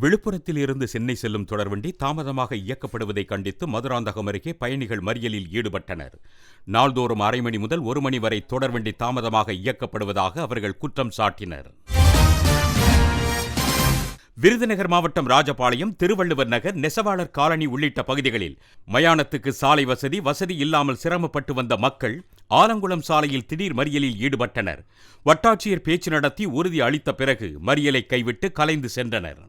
விழுப்புரத்தில் இருந்து சென்னை செல்லும் தொடர்வண்டி தாமதமாக இயக்கப்படுவதை கண்டித்து மதுராந்தகம் அருகே பயணிகள் மறியலில் ஈடுபட்டனர். நாள்தோறும் அரை மணி முதல் ஒரு மணி வரை தொடர்வண்டி தாமதமாக இயக்கப்படுவதாக அவர்கள் குற்றம் சாட்டினர். விருதுநகர் மாவட்டம் ராஜபாளையம் திருவள்ளுவர் நகர் நெசவாளர் காலனி உள்ளிட்ட பகுதிகளில் மயானத்துக்கு சாலை வசதி வசதி இல்லாமல் சிரமப்பட்டு வந்த மக்கள் ஆலங்குளம் சாலையில் திடீர் மறியலில் ஈடுபட்டனர். வட்டாட்சியர் பேச்சு நடத்தி உறுதி அளித்த பிறகு மறியலை கைவிட்டு கலைந்து சென்றனர்.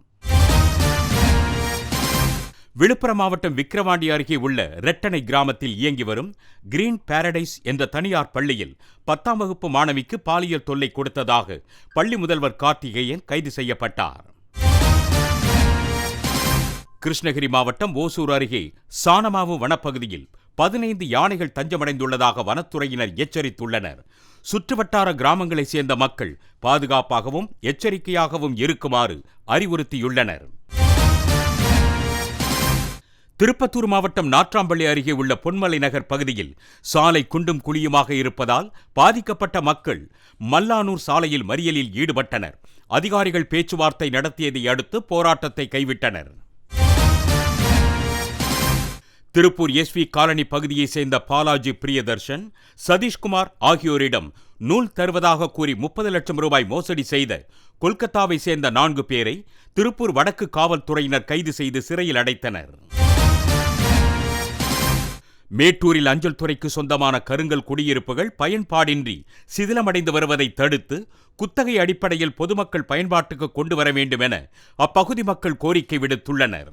விழுப்புரம் மாவட்டம் விக்கிரவாண்டி அருகே உள்ள ரெட்டனை கிராமத்தில் இயங்கி வரும் கிரீன் பாரடைஸ் என்ற தனியார் பள்ளியில் பத்தாம் வகுப்பு மாணவிக்கு பாலியல் தொல்லை கொடுத்ததாக பள்ளி முதல்வர் கார்த்திகேயன் கைது செய்யப்பட்டார். கிருஷ்ணகிரி மாவட்டம் ஓசூர் அருகே சானமாவு வனப்பகுதியில் பதினைந்து யானைகள் தஞ்சமடைந்துள்ளதாக வனத்துறையினர் எச்சரித்துள்ளனர். சுற்றுவட்டார கிராமங்களைச் சேர்ந்த மக்கள் பாதுகாப்பாகவும் எச்சரிக்கையாகவும் இருக்குமாறு அறிவுறுத்தியுள்ளனர். திருப்பத்தூர் மாவட்டம் நாற்றாம்பள்ளி அருகே உள்ள பொன்மலை நகர் பகுதியில் சாலை குண்டும் குழியுமாக இருப்பதால் பாதிக்கப்பட்ட மக்கள் மல்லானூர் சாலையில் மறியலில் ஈடுபட்டனர். அதிகாரிகள் பேச்சுவார்த்தை நடத்தியதை அடுத்து போராட்டத்தை கைவிட்டனர். திருப்பூர் எஸ்வி காலனி பகுதியைச் சேர்ந்த பாலாஜி பிரியதர்ஷன் சதீஷ்குமார் ஆகியோரிடம் நூல் தருவதாக கூறி முப்பது லட்சம் ரூபாய் மோசடி செய்த கொல்கத்தாவை சேர்ந்த நான்கு பேரை திருப்பூர் வடக்கு காவல்துறையினர் கைது செய்து சிறையில் அடைத்தனர். மேட்டூரில் அஞ்சல் துறைக்கு சொந்தமான கருங்கல் குடியிருப்புகள் பயன்பாடின்றி சிதிலமடைந்து வருவதை தடுத்து குத்தகை அடிப்படையில் பொதுமக்கள் பயன்பாட்டுக்கு கொண்டு வர வேண்டும் என அப்பகுதி மக்கள் கோரிக்கை விடுத்துள்ளனர்.